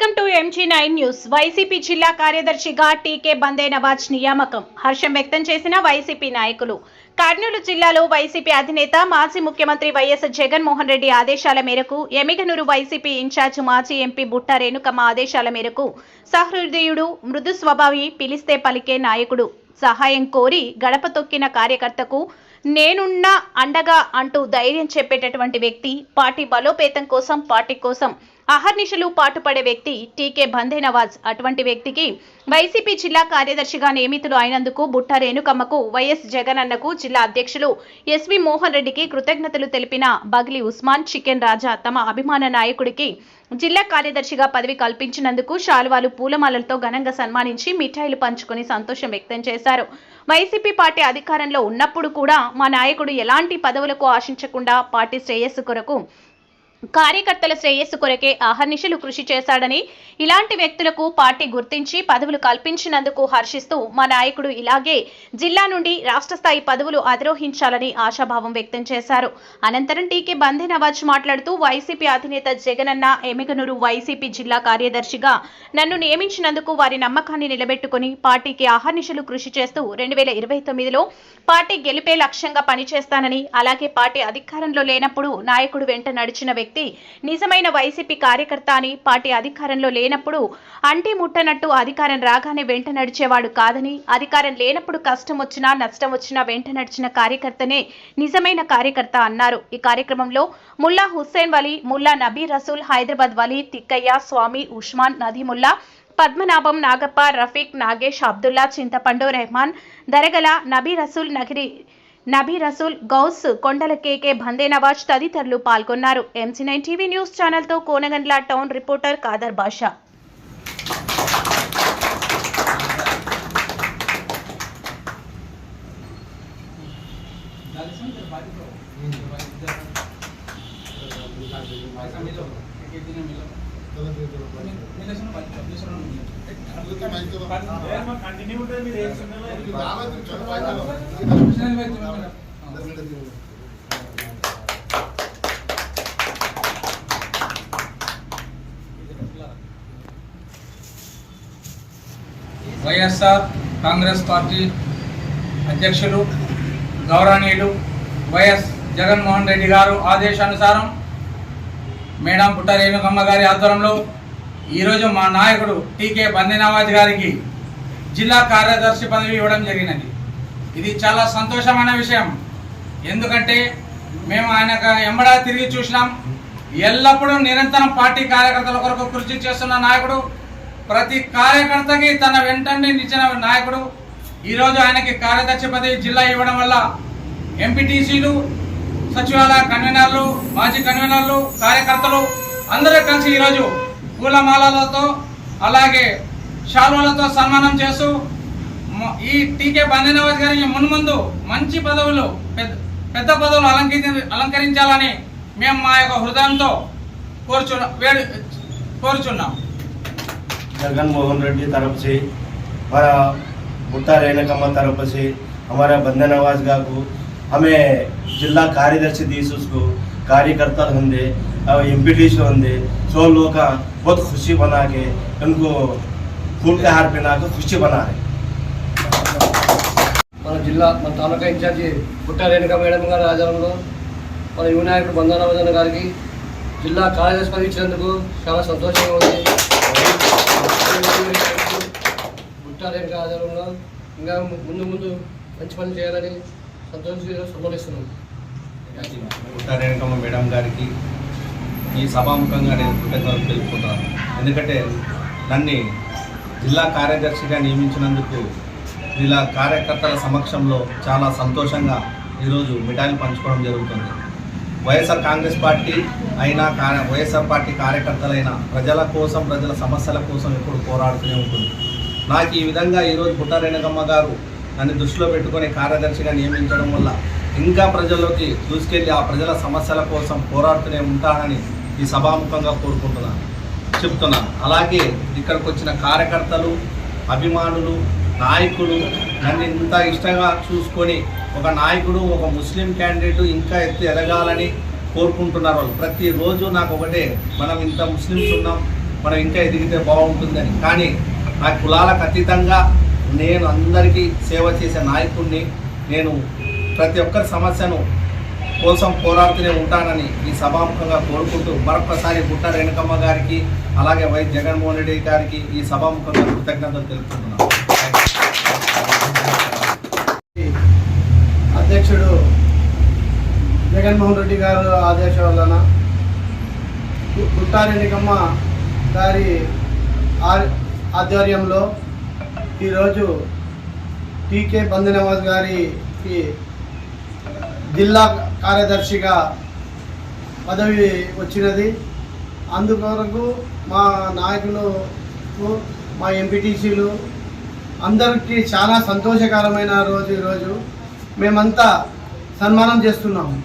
MG nine news YCP జిల్లా కార్యదర్శిగా టీకే బందే నవాజ్ నియామకం. హర్షం వ్యక్తం చేసిన వైసీపీ నాయకులు. కర్నూలు జిల్లాలో వైసీపీ అధినేత మాజీ ముఖ్యమంత్రి వైఎస్ జగన్మోహన్ రెడ్డి ఆదేశాల మేరకు ఎమిగనూరు వైసీపీ ఇన్ఛార్జ్ మాజీ ఎంపీ బుట్ట రేణుకమ్మ ఆదేశాల మేరకు సహృదయుడు మృదు స్వభావి పిలిస్తే పలికే నాయకుడు. సహాయం కోరి గడప తొక్కిన కార్యకర్తకు నేనున్నా అండగా అంటూ ధైర్యం చెప్పేటటువంటి వ్యక్తి. పార్టీ బలోపేతం కోసం పార్టీ కోసం అహర్నిశలు పాటుపడే వ్యక్తి టీకే బందే నవాజ్ అటువంటి వ్యక్తికి వైసీపీ జిల్లా కార్యదర్శిగా నియమితులు అయినందుకు బుట్ట రేణుకమ్మకు వైఎస్ జగన్ అన్నకు జిల్లా అధ్యక్షులు ఎస్వి మోహన్ రెడ్డికి కృతజ్ఞతలు తెలిపిన బగిలి ఉస్మాన్ చికెన్ రాజా తమ అభిమాన నాయకుడికి జిల్లా కార్యదర్శిగా పదవి కల్పించినందుకు శాలువాలు పూలమాలలతో ఘనంగా సన్మానించి మిఠాయిలు పంచుకొని సంతోషం వ్యక్తం చేశారు. వైసీపీ పార్టీ అధికారంలో ఉన్నప్పుడు కూడా మా నాయకుడు ఎలాంటి పదవులకు ఆశించకుండా పార్టీ శ్రేయస్సు కొరకు కార్యకర్తల శ్రేయస్సు కొరకే అహర్నిశలు కృషి చేశాడని ఇలాంటి వ్యక్తులకు పార్టీ గుర్తించి పదవులు కల్పించినందుకు హర్షిస్తూ మా నాయకుడు ఇలాగే జిల్లా నుండి రాష్ట్ర స్థాయి పదవులు అధిరోహించాలని ఆశాభావం వ్యక్తం చేశారు. అనంతరం టీకే బందే నవాజ్ మాట్లాడుతూ వైసీపీ అధినేత జగనన్న ఎమిగనూరు వైసీపీ జిల్లా కార్యదర్శిగా నన్ను నియమించినందుకు వారి నమ్మకాన్ని నిలబెట్టుకుని పార్టీకి అహర్నిశలు కృషి చేస్తూ రెండు వేల ఇరవై తొమ్మిదిలో పార్టీ గెలిపే లక్ష్యంగా పనిచేస్తానని అలాగే పార్టీ అధికారంలో లేనప్పుడు నాయకుడు వెంట నడిచిన వ్యక్తి నిజమైన వైసీపీ కార్యకర్త అని పార్టీ అధికారంలో లేనప్పుడు అంటి ముట్టనట్టు అధికారం రాగానే వెంట నడిచేవాడు కాదని అధికారం లేనప్పుడు కష్టం వచ్చినా నష్టం వచ్చినా వెంట నడిచిన కార్యకర్తనే నిజమైన కార్యకర్త అన్నారు. ఈ కార్యక్రమంలో ముల్లా హుస్సేన్ వలీ ముల్లా నబీ రసూల్ హైదరాబాద్ వలీ తిక్కయ్య స్వామి ఉస్మాన్ నదీముల్లా పద్మనాభం నాగప్ప రఫీక్ నాగేష్ అబ్దుల్లా చింతపండు రెహమాన్ దరగల నబీ రసూల్ నగిరి నబీ రసూల్ గౌస్ కొండల కేకే భందే నవాజ్ తదితరులు పాల్గొన్నారు. MC nine TV news ఛానల్తో Konagandla town reporter Kadar Basha. YSR Congress party అధ్యక్షులు గౌరవనీయులు వైఎస్ జగన్మోహన్ రెడ్డి గారు ఆదేశానుసారం మేడం పుట్ట రేణుకమ్మ గారి ఆధ్వర్యంలో ఈరోజు మా నాయకుడు టీకే బందినవాజ్ గారికి జిల్లా కార్యదర్శి పదవి ఇవ్వడం జరిగినది. ఇది చాలా సంతోషమైన విషయం. ఎందుకంటే మేము ఆయన ఎంబడా తిరిగి చూసినాం. ఎల్లప్పుడూ నిరంతరం పార్టీ కార్యకర్తల కొరకు కృషి చేస్తున్న నాయకుడు ప్రతి కార్యకర్తకి తన వెంటనే నిచ్చిన నాయకుడు. ఈరోజు ఆయనకి కార్యదర్శి పదవి జిల్లా ఇవ్వడం వల్ల ఎంపీటీసీలు సచివాలయ కన్వీనర్లు మాజీ కన్వీనర్లు కార్యకర్తలు అందరూ కలిసి ఈరోజు పూలమాలలతో అలాగే శాల్వలతో సన్మానం చేస్తూ మ- ఈ టీకే బందనవాజ్ గారికి మున్ముందు మంచి పదవులు పెద్ద పెద్ద పదవులు అలంకరి అలంకరించాలని మేము మా యొక్క హృదయంతో కోరుచు వేడు కోరుచున్నాం जगन मोहन रेड्डी तरफ से हमारा भुट्टा रेणकम्मा तरफ से हमारा बंधन आवाज गा को हमें जिला कार्यदर्शी दी उसको कार्यकर्ता होंगे और एम पी टी होंगे सौ लोग का बहुत खुशी बना के उनको फूल के हार पहना के खुशी बना रहे మన జిల్లా మన తాలూకా ఇన్ఛార్జి పుట్ట రేణుక మేడం గారి ఆధ్వర్యంలో మన యువ నాయకుడు బంధానవదన గారికి జిల్లా కార్యదర్శి పదవి ఇచ్చినందుకు చాలా సంతోషంగా ఉంది పుట్ట రేణుక ఆధ్వర్యంలో ఇంకా ముందు ముందు మంచి పని చేయాలని సంతోషంగా సంబోధిస్తున్నాం. రేణుకమ్మ మేడం గారికి ఈ సభాముఖంగా నేను కృతజ్ఞతలు తెలుపుకుంటాను ఎందుకంటే నన్ను జిల్లా కార్యదర్శిగా నియమించినందుకు జిల్లా కార్యకర్తల సమక్షంలో చాలా సంతోషంగా ఈరోజు మిఠాయిలు పంచుకోవడం జరుగుతుంది. వైఎస్ఆర్ కాంగ్రెస్ పార్టీ అయినా కా- వైఎస్ఆర్ పార్టీ కార్యకర్తలైన ప్రజల కోసం ప్రజల సమస్యల కోసం ఎప్పుడు పోరాడుతూనే ఉంటుంది. నాకు ఈ విధంగా ఈరోజు పుట్టారేణగమ్మ గారు అని దృష్టిలో పెట్టుకొని కార్యదర్శిగా నియమించడం వల్ల ఇంకా ప్రజల్లోకి దూసుకెళ్ళి ఆ ప్రజల సమస్యల కోసం పోరాడుతూనే ఉంటానని ఈ సభాముఖంగా కోరుకుంటున్నాను. చెప్తున్నాను. అలాగే ఇక్కడికి వచ్చిన కార్యకర్తలు అభిమానులు నాయకులు నన్ను ఇంత ఇష్టంగా చూసుకొని ఒక నాయకుడు ఒక ముస్లిం క్యాండిడేట్ ఇంకా ఎత్తు ఎదగాలని కోరుకుంటున్నారు వాళ్ళు. ప్రతిరోజు నాకు ఒకటే మనం ఇంత ముస్లిమ్స్ ఉన్నాం మనం ఇంకా ఎదిగితే బాగుంటుందని. కానీ నా కులాలకు అతీతంగా నేను అందరికీ సేవ చేసే నాయకుడిని నేను ప్రతి ఒక్కరి సమస్యను కోసం పోరాడుతూనే ఉంటానని ఈ సభాముఖంగా కోరుకుంటూ మరొకసారి గుట్ట రేణుకమ్మ గారికి అలాగే వై జగన్మోహన్ రెడ్డి గారికి ఈ సభాముఖంగా కృతజ్ఞతలు తెలుపుతున్నాను. అధ్యక్షుడు జగన్మోహన్ రెడ్డి గారు ఆదేశం వలన గు- గుట్టారెడ్డికమ్మ గారి ఆ- ఆధ్వర్యంలో ఈరోజు టీకే బందనవాజ్ గారికి జిల్లా కార్యదర్శిగా పదవి వచ్చినది. అందుకొరకు మా నాయకులు మా ఎంపీటీసీలు అందరికీ చాలా సంతోషకరమైన రోజు ఈరోజు. మేమంతా సన్మానం చేస్తున్నాము.